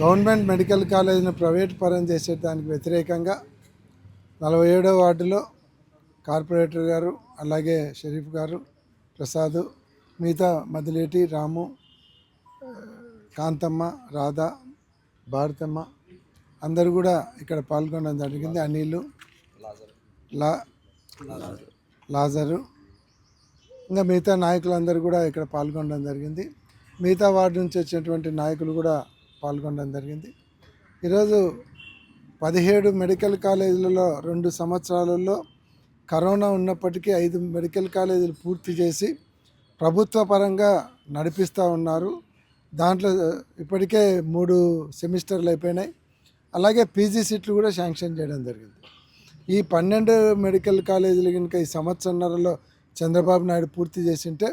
Government medical కాలేజీని private పరం చేసేదానికి వ్యతిరేకంగా నలభై ఏడో వార్డులో కార్పొరేటర్ గారు అలాగే షరీఫ్ గారు ప్రసాద్ మిగతా మదిలేటి రాము కాంతమ్మ రాధ భారతమ్మ అందరూ కూడా ఇక్కడ పాల్గొనడం జరిగింది. అనిలు లా లాజరు ఇంకా మిగతా నాయకులందరూ కూడా ఇక్కడ పాల్గొనడం జరిగింది. మిగతా వార్డు నుంచి వచ్చినటువంటి నాయకులు కూడా పాల్గొనడం జరిగింది. ఈరోజు పదిహేడు మెడికల్ కాలేజీలలో రెండు సంవత్సరాలలో కరోనా ఉన్నప్పటికీ ఐదు మెడికల్ కాలేజీలు పూర్తి చేసి ప్రభుత్వ పరంగా నడిపిస్తూ ఉన్నారు. దాంట్లో ఇప్పటికే మూడు సెమిస్టర్లు అయిపోయినాయి. అలాగే పీజీ సీట్లు కూడా శాంక్షన్ చేయడం జరిగింది. ఈ పన్నెండు మెడికల్ కాలేజీలు కనుక ఈ సంవత్సరంన్నరలో చంద్రబాబు నాయుడు పూర్తి చేసింటే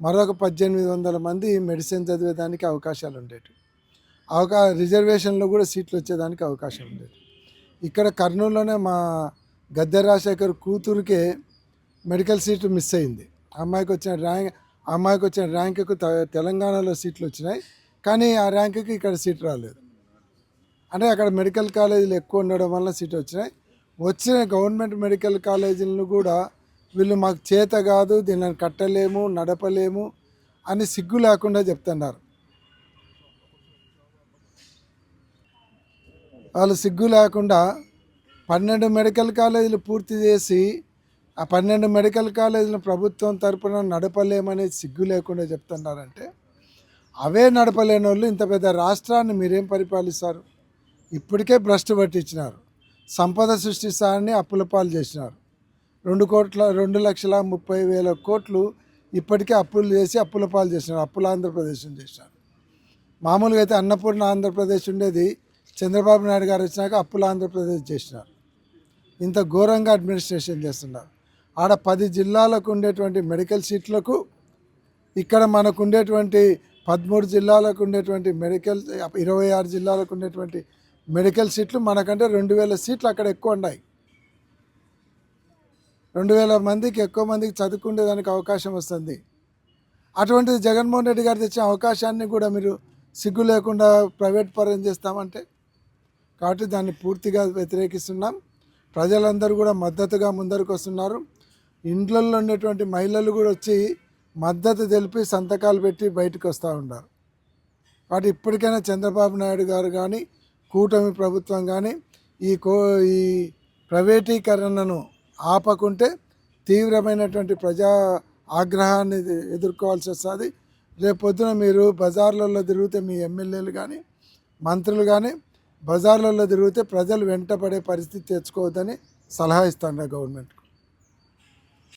మరొక పద్దెనిమిది వందల మంది మెడిసిన్ చదివేదానికి అవకాశాలు ఉండేవి అవకా రిజర్వేషన్లో కూడా సీట్లు వచ్చేదానికి అవకాశం ఉండేది ఇక్కడ కర్నూలులోనే మా గద్దె రాజశేఖర్ కూతురికే మెడికల్ సీటు మిస్ అయింది. అమ్మాయికి వచ్చిన ర్యాంక్ అమ్మాయికి వచ్చిన ర్యాంకుకు తెలంగాణలో సీట్లు వచ్చినాయి. కానీ ఆ ర్యాంకుకి ఇక్కడ సీట్ రాలేదు. అంటే అక్కడ మెడికల్ కాలేజీలు ఎక్కువ ఉండడం వల్ల సీట్ వచ్చినాయి. వచ్చిన గవర్నమెంట్ మెడికల్ కాలేజీలను కూడా వీళ్ళు మాకు చేత కాదు దీనిని కట్టలేము నడపలేము అని సిగ్గు లేకుండా చెప్తున్నారు. వాళ్ళు సిగ్గు లేకుండా పన్నెండు మెడికల్ కాలేజీలు పూర్తి చేసి ఆ పన్నెండు మెడికల్ కాలేజీలను ప్రభుత్వం తరపున నడపలేమని సిగ్గు లేకుండా చెప్తున్నారంటే అవే నడపలేని వాళ్ళు ఇంత పెద్ద రాష్ట్రాన్ని మీరేం పరిపాలిస్తారు? ఇప్పటికే భ్రష్టు పట్టించినారు. సంపద సృష్టిస్తారని అప్పుల పాలు చేసినారు. రెండు కోట్ల రెండు లక్షల ముప్పై వేల కోట్లు ఇప్పటికే అప్పులు చేసి అప్పుల పాలు చేసినారు అప్పుల ఆంధ్రప్రదేశ్ చేసినారు మామూలుగా అయితే అన్నపూర్ణ ఆంధ్రప్రదేశ్ ఉండేది. చంద్రబాబు నాయుడు గారు వచ్చినాక అప్పుల ఆంధ్రప్రదేశ్ చేసినారు ఇంత ఘోరంగా అడ్మినిస్ట్రేషన్ చేస్తున్నారు. ఆడ పది జిల్లాలకు ఉండేటువంటి మెడికల్ సీట్లకు ఇక్కడ మనకు ఉండేటువంటి పదమూడు జిల్లాలకు ఉండేటువంటి మెడికల్ ఇరవై ఆరు జిల్లాలకు ఉండేటువంటి మెడికల్ సీట్లు మనకంటే రెండు వేల సీట్లు అక్కడ ఎక్కువ ఉన్నాయి. రెండు వేల మందికి ఎక్కువ మందికి చదువుకునేదానికి అవకాశం వస్తుంది. అటువంటిది జగన్మోహన్ రెడ్డి గారు తెచ్చిన అవకాశాన్ని కూడా మీరు సిగ్గు లేకుండా ప్రైవేట్ పరం చేస్తామంటే కాబట్టి దాన్ని పూర్తిగా వ్యతిరేకిస్తున్నాం. ప్రజలందరూ కూడా మద్దతుగా ముందరకు వస్తున్నారు. ఇండ్లలో ఉండేటువంటి మహిళలు కూడా వచ్చి మద్దతు తెలిపి సంతకాలు పెట్టి బయటకు వస్తూ ఉన్నారు. కాబట్టి ఇప్పటికైనా చంద్రబాబు నాయుడు గారు కానీ కూటమి ప్రభుత్వం కానీ ఈ కో ఈ ప్రైవేటీకరణను ఆపకుంటే తీవ్రమైనటువంటి ప్రజా ఆగ్రహాన్ని ఎదుర్కోవాల్సి వస్తుంది. రేపు పొద్దున మీరు బజార్లలో తిరిగితే మీ ఎమ్మెల్యేలు కానీ మంత్రులు కానీ బజార్లలో తిరిగితే ప్రజలు వెంటపడే పరిస్థితి తెచ్చుకోవద్దని సలహా ఇస్తాను గవర్నమెంట్